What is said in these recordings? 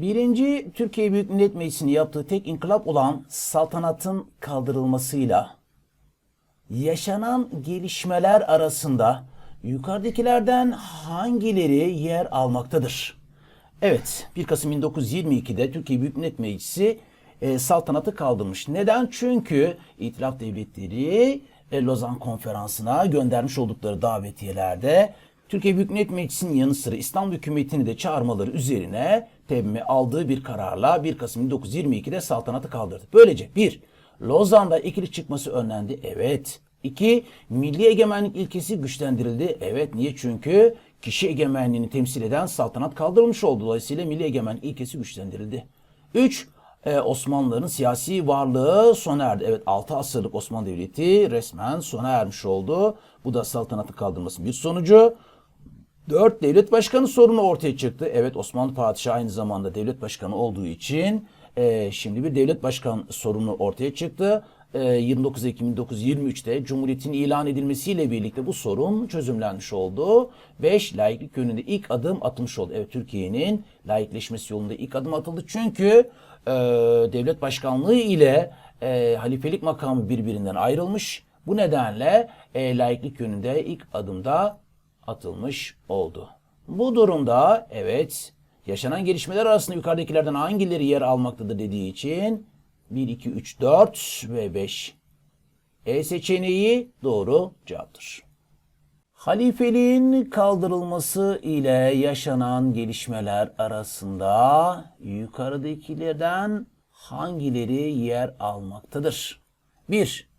Birinci Türkiye Büyük Millet Meclisi'nin yaptığı tek inkılap olan saltanatın kaldırılmasıyla yaşanan gelişmeler arasında yukarıdakilerden hangileri yer almaktadır? Evet, 1 Kasım 1922'de Türkiye Büyük Millet Meclisi e, saltanatı kaldırmış. Neden? Çünkü İtilaf Devletleri e, Lozan Konferansı'na göndermiş oldukları davetiyelerde Türkiye Büyük Millet Meclisi'nin yanı sıra İstanbul hükümetini de çağırmaları üzerine tebmi aldığı bir kararla 1 Kasım 1922'de saltanatı kaldırdı. Böylece 1. Lozan'da ikili çıkması önlendi. Evet. 2. Milli egemenlik ilkesi güçlendirildi. Evet. Niye? Çünkü kişi egemenliğini temsil eden saltanat kaldırılmış oldu. Dolayısıyla milli egemenlik ilkesi güçlendirildi. 3. Ee, Osmanlıların siyasi varlığı sona erdi. Evet 6 asırlık Osmanlı Devleti resmen sona ermiş oldu. Bu da saltanatı kaldırmasının bir sonucu. 4. Devlet başkanı sorunu ortaya çıktı. Evet Osmanlı padişahı aynı zamanda devlet başkanı olduğu için e, şimdi bir devlet başkan sorunu ortaya çıktı. E, 29 Ekim 1923'te Cumhuriyet'in ilan edilmesiyle birlikte bu sorun çözümlenmiş oldu. 5. Laiklik yönünde ilk adım atılmış oldu. Evet Türkiye'nin laikleşmesi yolunda ilk adım atıldı. Çünkü e, devlet başkanlığı ile e, halifelik makamı birbirinden ayrılmış. Bu nedenle e, laiklik yönünde ilk adımda atılmış oldu. Bu durumda evet yaşanan gelişmeler arasında yukarıdakilerden hangileri yer almaktadır dediği için 1, 2, 3, 4 ve 5 E seçeneği doğru cevaptır. Halifeliğin kaldırılması ile yaşanan gelişmeler arasında yukarıdakilerden hangileri yer almaktadır? 1.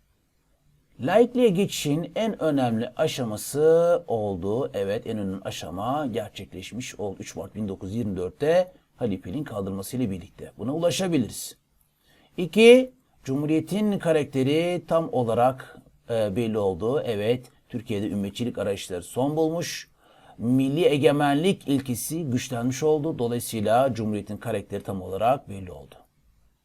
Laikliğe geçişin en önemli aşaması oldu. Evet en önemli aşama gerçekleşmiş oldu. 3 Mart 1924'te halifeliğin kaldırılmasıyla birlikte. Buna ulaşabiliriz. 2. Cumhuriyetin karakteri tam olarak e, belli oldu. Evet Türkiye'de ümmetçilik arayışları son bulmuş. Milli egemenlik ilkesi güçlenmiş oldu. Dolayısıyla Cumhuriyet'in karakteri tam olarak belli oldu.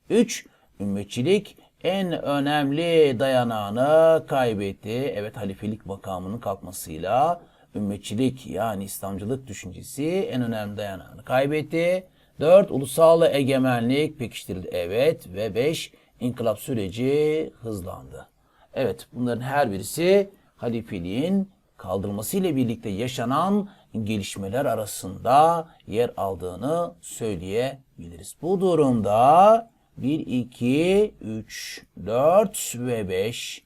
3. Ümmetçilik en önemli dayanağını kaybetti. Evet halifelik makamının kalkmasıyla ümmetçilik yani İslamcılık düşüncesi en önemli dayanağını kaybetti. 4. Ulusal egemenlik pekiştirildi. Evet ve 5. İnkılap süreci hızlandı. Evet bunların her birisi halifeliğin kaldırılmasıyla birlikte yaşanan gelişmeler arasında yer aldığını söyleyebiliriz. Bu durumda 1, 2, 3, 4 ve 5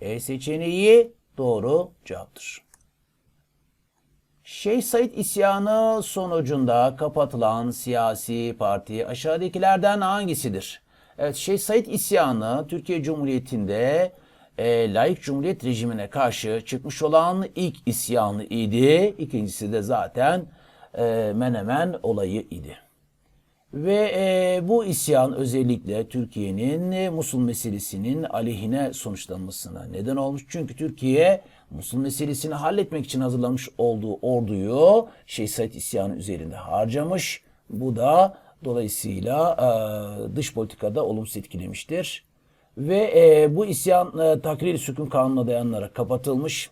E seçeneği doğru cevaptır. Şeyh Said isyanı sonucunda kapatılan siyasi parti aşağıdakilerden hangisidir? Evet Şeyh Said isyanı Türkiye Cumhuriyeti'nde e, laik cumhuriyet rejimine karşı çıkmış olan ilk isyanı idi. İkincisi de zaten e, Menemen olayı idi. Ve e, bu isyan özellikle Türkiye'nin e, Musul meselesinin aleyhine sonuçlanmasına neden olmuş. Çünkü Türkiye Musul meselesini halletmek için hazırlamış olduğu orduyu Şeyh Said isyanı üzerinde harcamış. Bu da dolayısıyla e, dış politikada olumsuz etkilemiştir. Ve e, bu isyan e, takrir sükun kanununa dayanarak kapatılmış.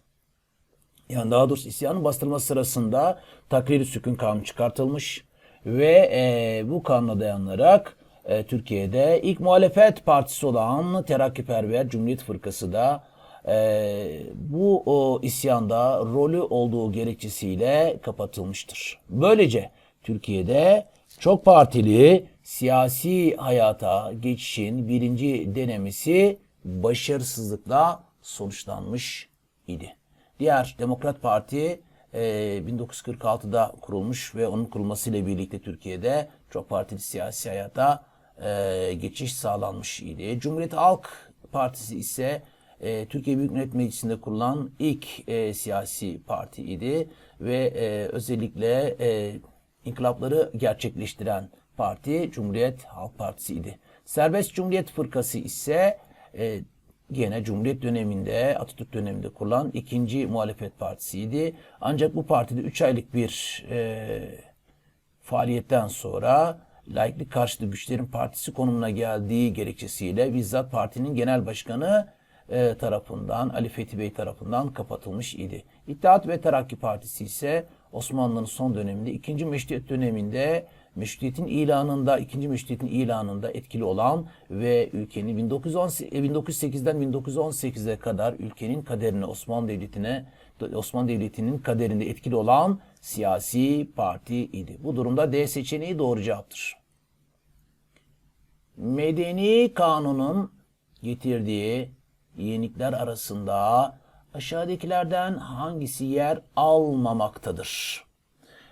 Yani daha doğrusu isyanın bastırılması sırasında takrir sükun kanunu çıkartılmış ve e, bu kanuna dayanarak e, Türkiye'de ilk muhalefet partisi olan Terakkiperver Cumhuriyet Fırkası da e, bu o, isyanda rolü olduğu gerekçesiyle kapatılmıştır. Böylece Türkiye'de çok partili siyasi hayata geçişin birinci denemesi başarısızlıkla sonuçlanmış idi. Diğer Demokrat Parti e, 1946'da kurulmuş ve onun kurulmasıyla birlikte Türkiye'de çok partili siyasi hayata e, geçiş sağlanmış idi. Cumhuriyet Halk Partisi ise e, Türkiye Büyük Millet Meclisi'nde kurulan ilk e, siyasi parti idi ve özellikle inkılapları gerçekleştiren parti Cumhuriyet Halk Partisi idi. Serbest Cumhuriyet Fırkası ise Gene Cumhuriyet döneminde, Atatürk döneminde kurulan ikinci muhalefet partisiydi. Ancak bu partide 3 aylık bir e, faaliyetten sonra laiklik karşıtı güçlerin partisi konumuna geldiği gerekçesiyle bizzat partinin genel başkanı e, tarafından, Ali Fethi Bey tarafından kapatılmış idi. İttihat ve Terakki Partisi ise Osmanlı'nın son döneminde, ikinci meşrutiyet döneminde meşrutiyetin ilanında, ikinci meşrutiyetin ilanında etkili olan ve ülkenin 1910 1908'den 1918'e kadar ülkenin kaderine Osmanlı Devleti'ne Osmanlı Devleti'nin kaderinde etkili olan siyasi parti idi. Bu durumda D seçeneği doğru cevaptır. Medeni kanunun getirdiği yenilikler arasında aşağıdakilerden hangisi yer almamaktadır?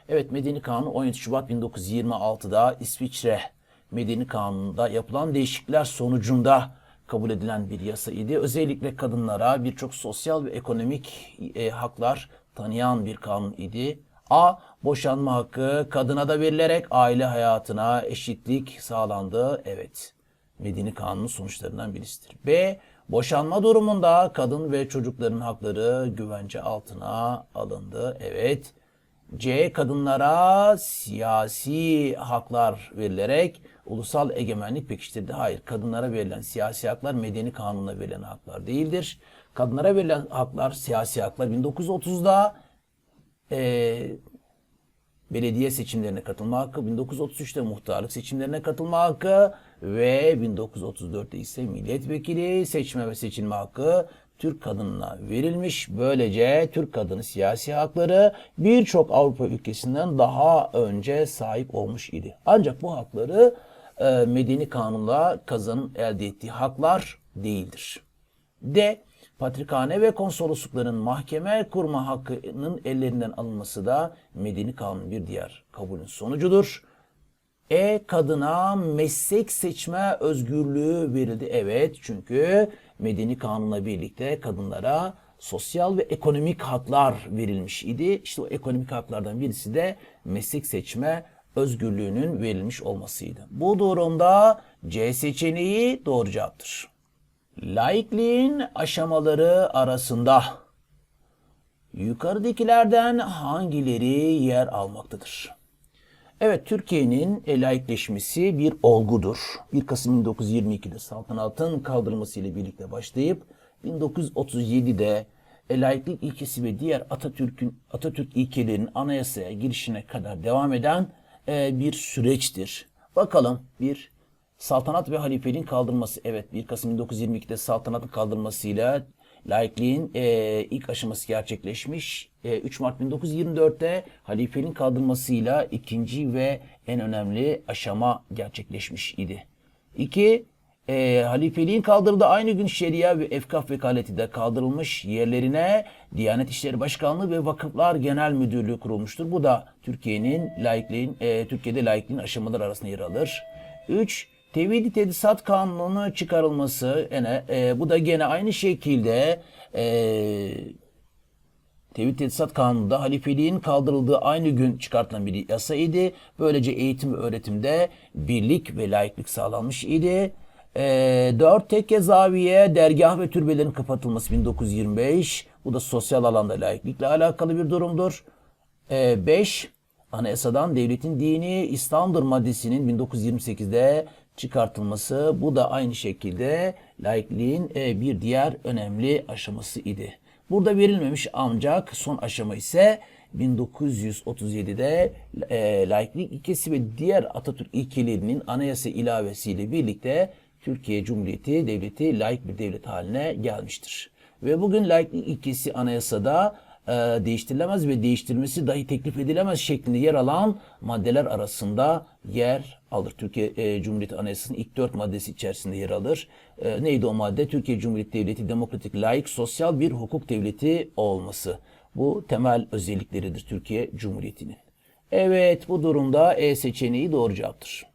Evet Medeni Kanun 17 Şubat 1926'da İsviçre Medeni Kanunu'nda yapılan değişiklikler sonucunda kabul edilen bir yasa idi. Özellikle kadınlara birçok sosyal ve ekonomik e, haklar tanıyan bir kanun idi. A. Boşanma hakkı kadına da verilerek aile hayatına eşitlik sağlandı. Evet. Medeni Kanun'un sonuçlarından birisidir. B. Boşanma durumunda kadın ve çocukların hakları güvence altına alındı. Evet. C. Kadınlara siyasi haklar verilerek ulusal egemenlik pekiştirdi. Hayır, kadınlara verilen siyasi haklar medeni kanunla verilen haklar değildir. Kadınlara verilen haklar, siyasi haklar 1930'da e, belediye seçimlerine katılma hakkı, 1933'te muhtarlık seçimlerine katılma hakkı ve 1934'te ise milletvekili seçme ve seçilme hakkı Türk kadınına verilmiş. Böylece Türk kadını siyasi hakları birçok Avrupa ülkesinden daha önce sahip olmuş idi. Ancak bu hakları e, medeni kanunla kazanın elde ettiği haklar değildir. D. Patrikhane ve konsoloslukların mahkeme kurma hakkının ellerinden alınması da medeni kanunun bir diğer kabulün sonucudur. E kadına meslek seçme özgürlüğü verildi. Evet çünkü medeni kanunla birlikte kadınlara sosyal ve ekonomik haklar verilmiş idi. İşte o ekonomik haklardan birisi de meslek seçme özgürlüğünün verilmiş olmasıydı. Bu durumda C seçeneği doğru cevaptır. Laikliğin aşamaları arasında yukarıdakilerden hangileri yer almaktadır? Evet, Türkiye'nin laikleşmesi bir olgudur. 1 Kasım 1922'de saltanatın kaldırılmasıyla birlikte başlayıp 1937'de e, laiklik ilkesi ve diğer Atatürk'ün Atatürk ilkelerinin anayasaya girişine kadar devam eden e, bir süreçtir. Bakalım bir saltanat ve halifeliğin kaldırılması. Evet 1 Kasım 1922'de saltanatın kaldırılmasıyla laikliğin e, ilk aşaması gerçekleşmiş. E, 3 Mart 1924'te halifeliğin kaldırılmasıyla ikinci ve en önemli aşama gerçekleşmiş idi. 2. E, halifeliğin kaldırıldığı aynı gün şeria ve efkaf vekaleti de kaldırılmış yerlerine Diyanet İşleri Başkanlığı ve Vakıflar Genel Müdürlüğü kurulmuştur. Bu da Türkiye'nin laikliğin, e, Türkiye'de laikliğin aşamaları arasında yer alır. 3. Tevhid Tedisat Kanunu çıkarılması yine e, bu da gene aynı şekilde e, Tevhid Tedisat Kanunu'nda halifeliğin kaldırıldığı aynı gün çıkartılan bir yasa idi. Böylece eğitim ve öğretimde birlik ve layıklık sağlanmış idi. E, 4 tekke zaviye, dergah ve türbelerin kapatılması 1925. Bu da sosyal alanda layıklıkla alakalı bir durumdur. 5. E, Anayasadan devletin dini İslam'dır maddesinin 1928'de çıkartılması bu da aynı şekilde laikliğin e, bir diğer önemli aşaması idi. Burada verilmemiş ancak son aşama ise 1937'de e, laiklik ilkesi ve diğer Atatürk ilkelerinin anayasa ilavesiyle birlikte Türkiye Cumhuriyeti Devleti laik bir devlet haline gelmiştir. Ve bugün laiklik ilkesi anayasada e, değiştirilemez ve değiştirmesi dahi teklif edilemez şeklinde yer alan maddeler arasında yer alır. Türkiye e, Cumhuriyeti Anayasası'nın ilk dört maddesi içerisinde yer alır. E, neydi o madde? Türkiye Cumhuriyeti Devleti demokratik, layık, sosyal bir hukuk devleti olması. Bu temel özellikleridir Türkiye Cumhuriyeti'nin. Evet bu durumda E seçeneği doğru cevaptır.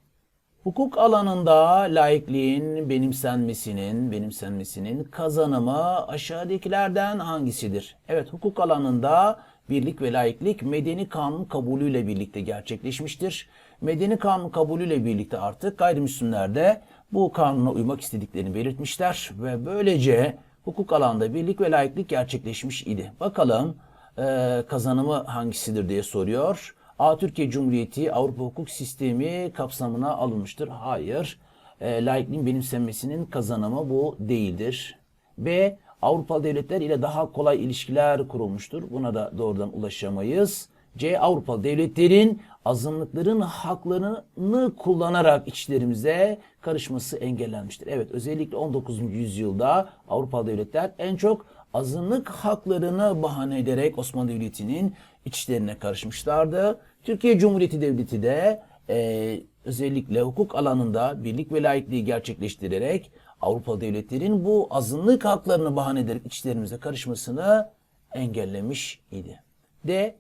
Hukuk alanında laikliğin benimsenmesinin, benimsenmesinin kazanımı aşağıdakilerden hangisidir? Evet, hukuk alanında birlik ve laiklik medeni kanun kabulüyle birlikte gerçekleşmiştir. Medeni kanun kabulüyle birlikte artık gayrimüslimler de bu kanuna uymak istediklerini belirtmişler ve böylece hukuk alanda birlik ve laiklik gerçekleşmiş idi. Bakalım e, kazanımı hangisidir diye soruyor. A. Türkiye Cumhuriyeti Avrupa hukuk sistemi kapsamına alınmıştır. Hayır. E, laikliğin benimsenmesinin kazanımı bu değildir. B. Avrupa devletler ile daha kolay ilişkiler kurulmuştur. Buna da doğrudan ulaşamayız. C. Avrupalı devletlerin azınlıkların haklarını kullanarak içlerimize karışması engellenmiştir. Evet özellikle 19. yüzyılda Avrupalı devletler en çok azınlık haklarını bahane ederek Osmanlı Devleti'nin içlerine karışmışlardı. Türkiye Cumhuriyeti Devleti de e, özellikle hukuk alanında birlik ve laikliği gerçekleştirerek Avrupa devletlerin bu azınlık haklarını bahane ederek içlerimize karışmasını engellemiş idi. D.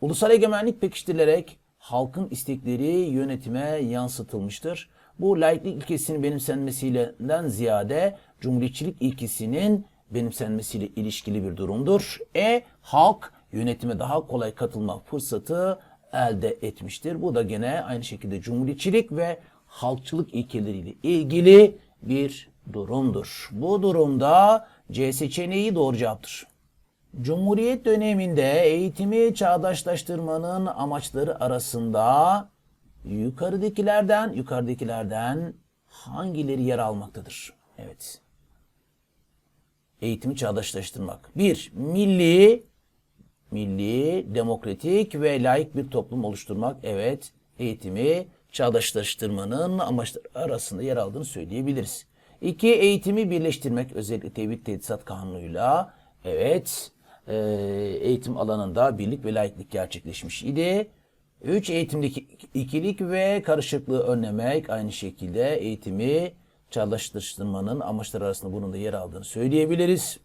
Ulusal egemenlik pekiştirilerek halkın istekleri yönetime yansıtılmıştır. Bu laiklik ilkesinin benimsenmesinden ziyade cumhuriyetçilik ilkesinin benimsenmesiyle ilişkili bir durumdur. E. Halk yönetime daha kolay katılma fırsatı elde etmiştir. Bu da gene aynı şekilde cumhuriyetçilik ve halkçılık ilkeleriyle ilgili bir durumdur. Bu durumda C seçeneği doğru cevaptır. Cumhuriyet döneminde eğitimi çağdaşlaştırmanın amaçları arasında yukarıdakilerden yukarıdakilerden hangileri yer almaktadır? Evet. Eğitimi çağdaşlaştırmak. 1. Milli milli, demokratik ve layık bir toplum oluşturmak. Evet, eğitimi çağdaşlaştırmanın amaçları arasında yer aldığını söyleyebiliriz. 2. Eğitimi birleştirmek özellikle tevhid tedisat kanunuyla. Evet, e, eğitim alanında birlik ve layıklık gerçekleşmiş idi. 3. Eğitimdeki ikilik ve karışıklığı önlemek aynı şekilde eğitimi çağdaşlaştırmanın amaçları arasında bunun da yer aldığını söyleyebiliriz.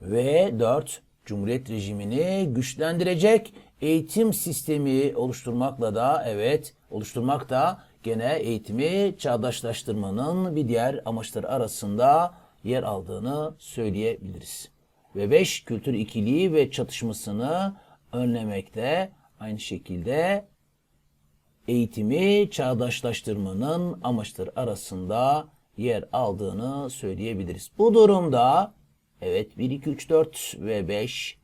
Ve 4. Cumhuriyet rejimini güçlendirecek eğitim sistemi oluşturmakla da evet oluşturmak da gene eğitimi çağdaşlaştırmanın bir diğer amaçları arasında yer aldığını söyleyebiliriz. Ve 5. Kültür ikiliği ve çatışmasını önlemekte aynı şekilde eğitimi çağdaşlaştırmanın amaçları arasında yer aldığını söyleyebiliriz. Bu durumda evet 1, 2, 3, 4 ve 5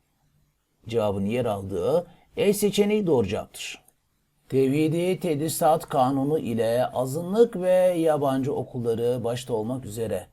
cevabın yer aldığı E seçeneği doğru cevaptır. Tevhidi Tedrisat Kanunu ile azınlık ve yabancı okulları başta olmak üzere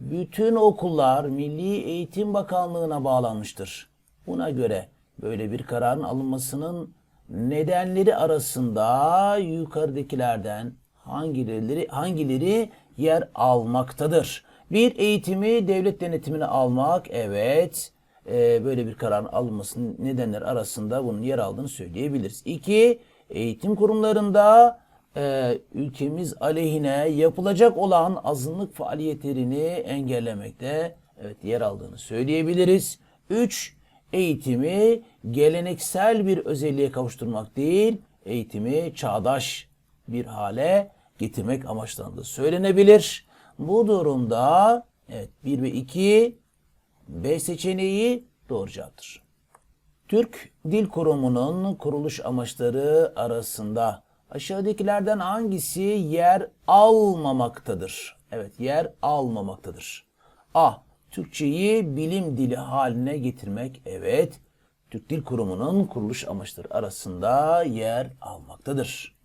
bütün okullar Milli Eğitim Bakanlığı'na bağlanmıştır. Buna göre böyle bir kararın alınmasının nedenleri arasında yukarıdakilerden hangileri hangileri yer almaktadır? Bir eğitimi devlet denetimine almak evet e, böyle bir kararın alınmasının nedenleri arasında bunun yer aldığını söyleyebiliriz. İki eğitim kurumlarında e, ülkemiz aleyhine yapılacak olan azınlık faaliyetlerini engellemekte evet yer aldığını söyleyebiliriz. Üç eğitimi geleneksel bir özelliğe kavuşturmak değil, eğitimi çağdaş bir hale getirmek amaçlandığı söylenebilir. Bu durumda evet 1 ve 2 B seçeneği doğru cevaptır. Türk Dil Kurumu'nun kuruluş amaçları arasında aşağıdakilerden hangisi yer almamaktadır? Evet, yer almamaktadır. A. Türkçeyi bilim dili haline getirmek. Evet, Türk Dil Kurumu'nun kuruluş amaçları arasında yer almaktadır.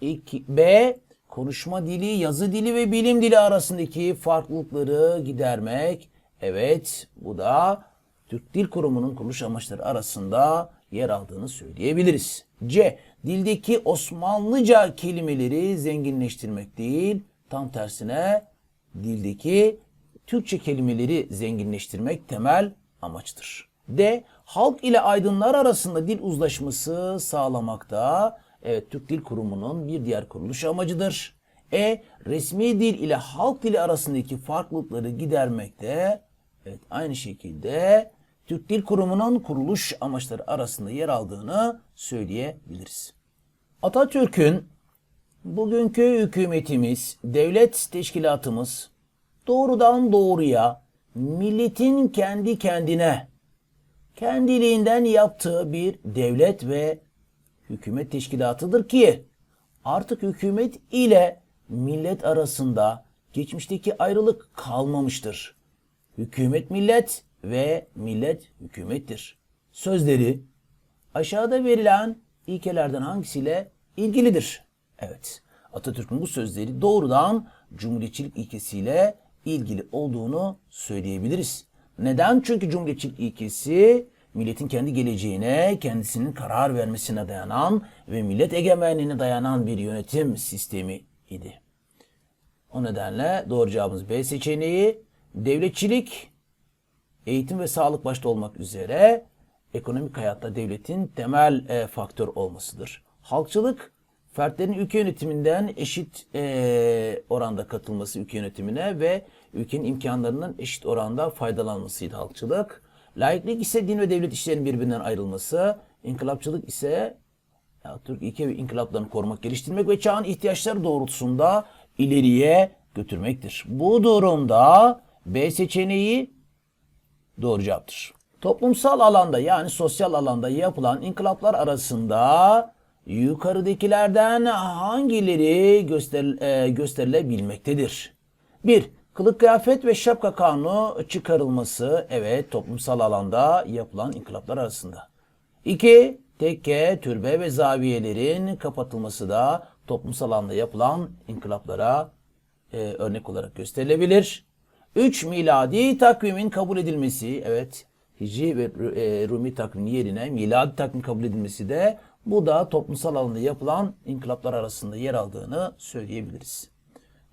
2. B. Konuşma dili, yazı dili ve bilim dili arasındaki farklılıkları gidermek. Evet, bu da Türk Dil Kurumu'nun kuruluş amaçları arasında yer aldığını söyleyebiliriz. C. Dildeki Osmanlıca kelimeleri zenginleştirmek değil, tam tersine dildeki Türkçe kelimeleri zenginleştirmek temel amaçtır. D. Halk ile aydınlar arasında dil uzlaşması sağlamakta. Evet, Türk Dil Kurumu'nun bir diğer kuruluş amacıdır. E. Resmi dil ile halk dili arasındaki farklılıkları gidermekte. Evet, aynı şekilde Türk Dil Kurumu'nun kuruluş amaçları arasında yer aldığını söyleyebiliriz. Atatürk'ün bugünkü hükümetimiz, devlet teşkilatımız doğrudan doğruya milletin kendi kendine kendiliğinden yaptığı bir devlet ve hükümet teşkilatıdır ki artık hükümet ile millet arasında geçmişteki ayrılık kalmamıştır. Hükümet millet ve millet hükümettir. Sözleri aşağıda verilen ilkelerden hangisiyle ilgilidir? Evet, Atatürk'ün bu sözleri doğrudan cumhuriyetçilik ilkesiyle ilgili olduğunu söyleyebiliriz. Neden? Çünkü cumhuriyetçilik ilkesi milletin kendi geleceğine, kendisinin karar vermesine dayanan ve millet egemenliğine dayanan bir yönetim sistemi idi. O nedenle doğru cevabımız B seçeneği. Devletçilik, eğitim ve sağlık başta olmak üzere ekonomik hayatta devletin temel e, faktör olmasıdır. Halkçılık, fertlerin ülke yönetiminden eşit e, oranda katılması ülke yönetimine ve ülkenin imkanlarından eşit oranda faydalanmasıydı halkçılık. Laiklik ise din ve devlet işlerinin birbirinden ayrılması. İnkılapçılık ise Türk ilke ve inkılaplarını korumak, geliştirmek ve çağın ihtiyaçları doğrultusunda ileriye götürmektir. Bu durumda B seçeneği doğru cevaptır. Toplumsal alanda yani sosyal alanda yapılan inkılaplar arasında yukarıdakilerden hangileri göster, e, gösterilebilmektedir? 1. Kılık kıyafet ve şapka kanunu çıkarılması evet toplumsal alanda yapılan inkılaplar arasında. 2. Tekke, türbe ve zaviyelerin kapatılması da toplumsal alanda yapılan inkılaplara e, örnek olarak gösterilebilir. 3. Miladi takvimin kabul edilmesi. Evet Hicri ve e, Rumi takvim yerine miladi takvim kabul edilmesi de bu da toplumsal alanda yapılan inkılaplar arasında yer aldığını söyleyebiliriz.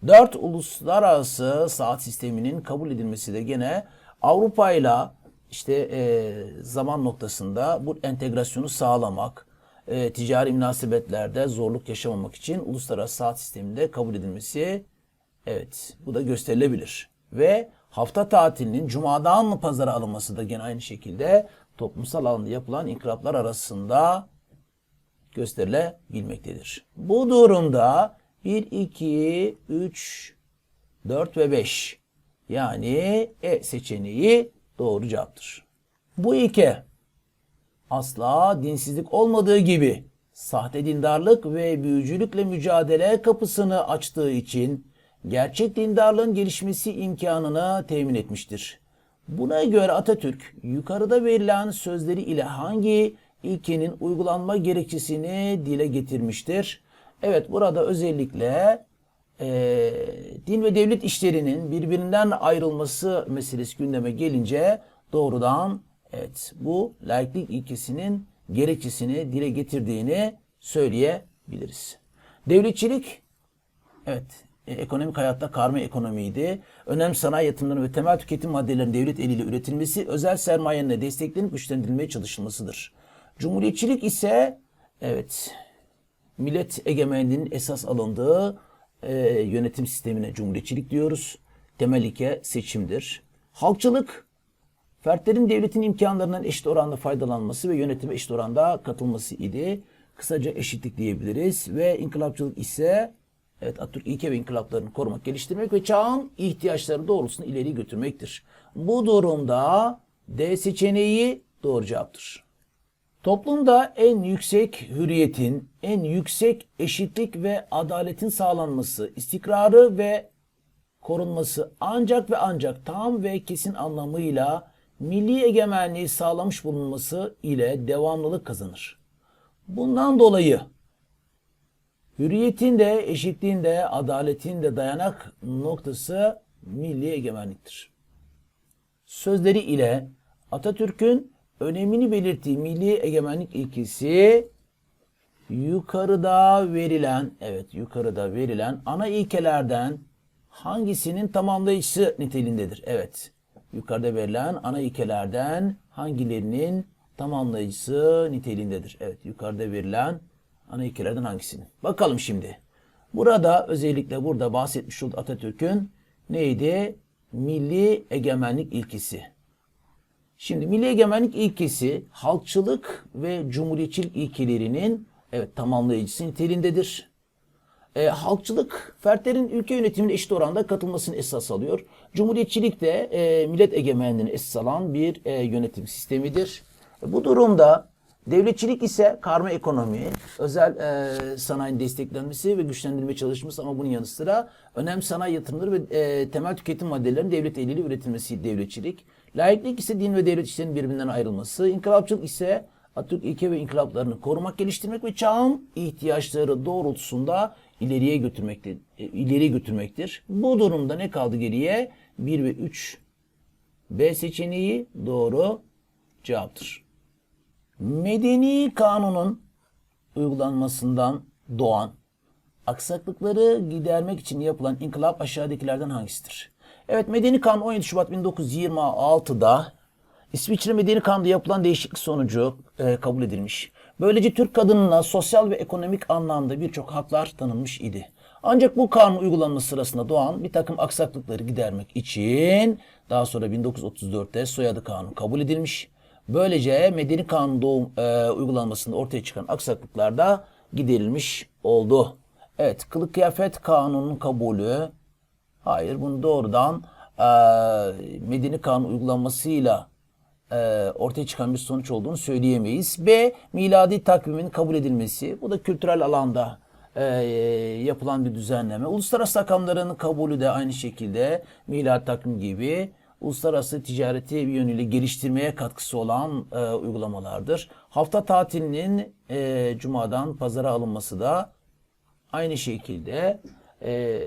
4. Uluslararası saat sisteminin kabul edilmesi de gene Avrupa ile işte e, zaman noktasında bu entegrasyonu sağlamak, e, ticari münasebetlerde zorluk yaşamamak için uluslararası saat sisteminde kabul edilmesi evet bu da gösterilebilir. Ve hafta tatilinin cumadan pazara alınması da gene aynı şekilde toplumsal alanda yapılan inkılaplar arasında gösterilebilmektedir. Bu durumda 1, 2, 3, 4 ve 5 yani E seçeneği doğru cevaptır. Bu ilke asla dinsizlik olmadığı gibi sahte dindarlık ve büyücülükle mücadele kapısını açtığı için gerçek dindarlığın gelişmesi imkanını temin etmiştir. Buna göre Atatürk yukarıda verilen sözleri ile hangi ilkenin uygulanma gerekçesini dile getirmiştir? Evet burada özellikle e, din ve devlet işlerinin birbirinden ayrılması meselesi gündeme gelince doğrudan evet bu laiklik ilkesinin gerekçesini dile getirdiğini söyleyebiliriz. Devletçilik evet e, ekonomik hayatta karma ekonomiydi. Önemli sanayi yatırımları ve temel tüketim maddelerinin devlet eliyle üretilmesi, özel sermayenin desteklenip güçlendirilmeye çalışılmasıdır. Cumhuriyetçilik ise evet millet egemenliğinin esas alındığı e, yönetim sistemine cumhuriyetçilik diyoruz. Temel ilke seçimdir. Halkçılık, fertlerin devletin imkanlarından eşit oranda faydalanması ve yönetime eşit oranda katılması idi. Kısaca eşitlik diyebiliriz. Ve inkılapçılık ise evet Atatürk ilke ve inkılaplarını korumak, geliştirmek ve çağın ihtiyaçları doğrultusunda ileri götürmektir. Bu durumda D seçeneği doğru cevaptır. Toplumda en yüksek hürriyetin, en yüksek eşitlik ve adaletin sağlanması, istikrarı ve korunması ancak ve ancak tam ve kesin anlamıyla milli egemenliği sağlamış bulunması ile devamlılık kazanır. Bundan dolayı hürriyetin de, eşitliğin de, adaletin de dayanak noktası milli egemenliktir. Sözleri ile Atatürk'ün önemini belirttiği milli egemenlik ilkesi yukarıda verilen evet yukarıda verilen ana ilkelerden hangisinin tamamlayıcısı niteliğindedir? Evet. Yukarıda verilen ana ilkelerden hangilerinin tamamlayıcısı niteliğindedir? Evet. Yukarıda verilen ana ilkelerden hangisinin? Bakalım şimdi. Burada özellikle burada bahsetmiş olduğu Atatürk'ün neydi? Milli egemenlik ilkesi. Şimdi milli egemenlik ilkesi halkçılık ve cumhuriyetçilik ilkelerinin evet tamamlayıcısı niteliğindedir. E, halkçılık fertlerin ülke yönetimine eşit oranda katılmasını esas alıyor. Cumhuriyetçilik de e, millet egemenliğini esas alan bir e, yönetim sistemidir. E, bu durumda devletçilik ise karma ekonomi, özel e, sanayinin desteklenmesi ve güçlendirilme çalışması ama bunun yanı sıra önemli sanayi yatırımları ve e, temel tüketim maddelerinin devlet eliyle üretilmesi devletçilik. Laiklik ise din ve devlet işlerinin birbirinden ayrılması. İnkılapçılık ise Atatürk ilke ve inkılaplarını korumak, geliştirmek ve çağın ihtiyaçları doğrultusunda ileriye götürmektir. E, ileriye götürmektir. Bu durumda ne kaldı geriye? 1 ve 3 B seçeneği doğru cevaptır. Medeni kanunun uygulanmasından doğan aksaklıkları gidermek için yapılan inkılap aşağıdakilerden hangisidir? Evet Medeni Kanun 17 Şubat 1926'da İsviçre Medeni Kanunu'nda yapılan değişiklik sonucu e, kabul edilmiş. Böylece Türk kadınına sosyal ve ekonomik anlamda birçok haklar tanınmış idi. Ancak bu kanun uygulanması sırasında doğan bir takım aksaklıkları gidermek için daha sonra 1934'te soyadı kanunu kabul edilmiş. Böylece Medeni Kanun doğum, e, uygulanmasında ortaya çıkan aksaklıklar da giderilmiş oldu. Evet, kılık kıyafet kanunun kabulü. Hayır, bunu doğrudan e, Medeni Kanun uygulanmasıyla e, ortaya çıkan bir sonuç olduğunu söyleyemeyiz. B. Miladi takvimin kabul edilmesi. Bu da kültürel alanda e, yapılan bir düzenleme. Uluslararası rakamların kabulü de aynı şekilde miladi takvim gibi uluslararası ticareti bir yönüyle geliştirmeye katkısı olan e, uygulamalardır. Hafta tatilinin e, cumadan pazara alınması da aynı şekilde e,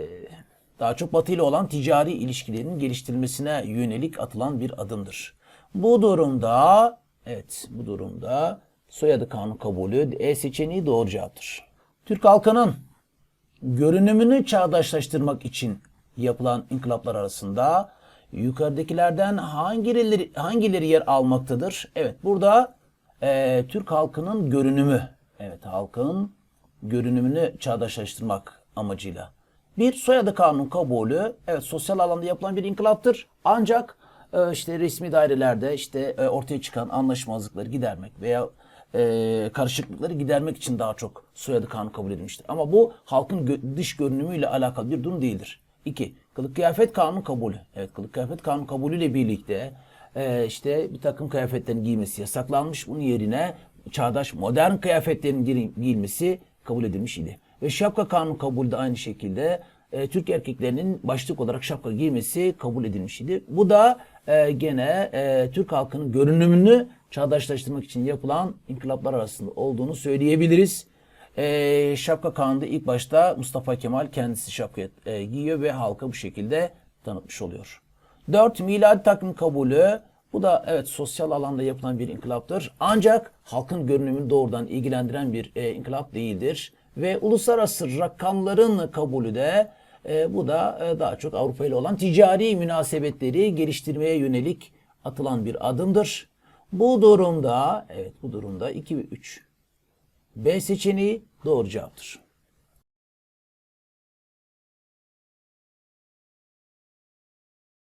daha çok Batı ile olan ticari ilişkilerin geliştirilmesine yönelik atılan bir adımdır. Bu durumda evet bu durumda soyadı kanun kabulü E seçeneği doğru cevaptır. Türk halkının görünümünü çağdaşlaştırmak için yapılan inkılaplar arasında yukarıdakilerden hangileri, hangileri yer almaktadır? Evet burada e, Türk halkının görünümü, evet halkın görünümünü çağdaşlaştırmak amacıyla. Bir soyadı kanun kabulü, evet sosyal alanda yapılan bir inkılaptır. Ancak e, işte resmi dairelerde işte e, ortaya çıkan anlaşmazlıkları gidermek veya e, karışıklıkları gidermek için daha çok soyadı kanun kabul edilmiştir. Ama bu halkın gö- dış görünümüyle alakalı bir durum değildir. İki, kılık kıyafet kanun kabulü. Evet kılık kıyafet kanun kabulüyle birlikte e, işte bir takım kıyafetlerin giymesi yasaklanmış. Bunun yerine çağdaş modern kıyafetlerin giy- giyilmesi kabul edilmiş idi. Ve şapka kanun kabulü de aynı şekilde e, Türk erkeklerinin başlık olarak şapka giymesi kabul edilmiş idi. Bu da e, gene e, Türk halkının görünümünü çağdaşlaştırmak için yapılan inkılaplar arasında olduğunu söyleyebiliriz. E, şapka kanunda ilk başta Mustafa Kemal kendisi şapka e, giyiyor ve halka bu şekilde tanıtmış oluyor. 4. Miladi takvim kabulü. Bu da evet sosyal alanda yapılan bir inkılaptır. Ancak halkın görünümünü doğrudan ilgilendiren bir e, inkılap değildir. Ve uluslararası rakamların kabulü de e, bu da e, daha çok Avrupa ile olan ticari münasebetleri geliştirmeye yönelik atılan bir adımdır. Bu durumda evet bu durumda 2 ve 3 B seçeneği doğru cevaptır.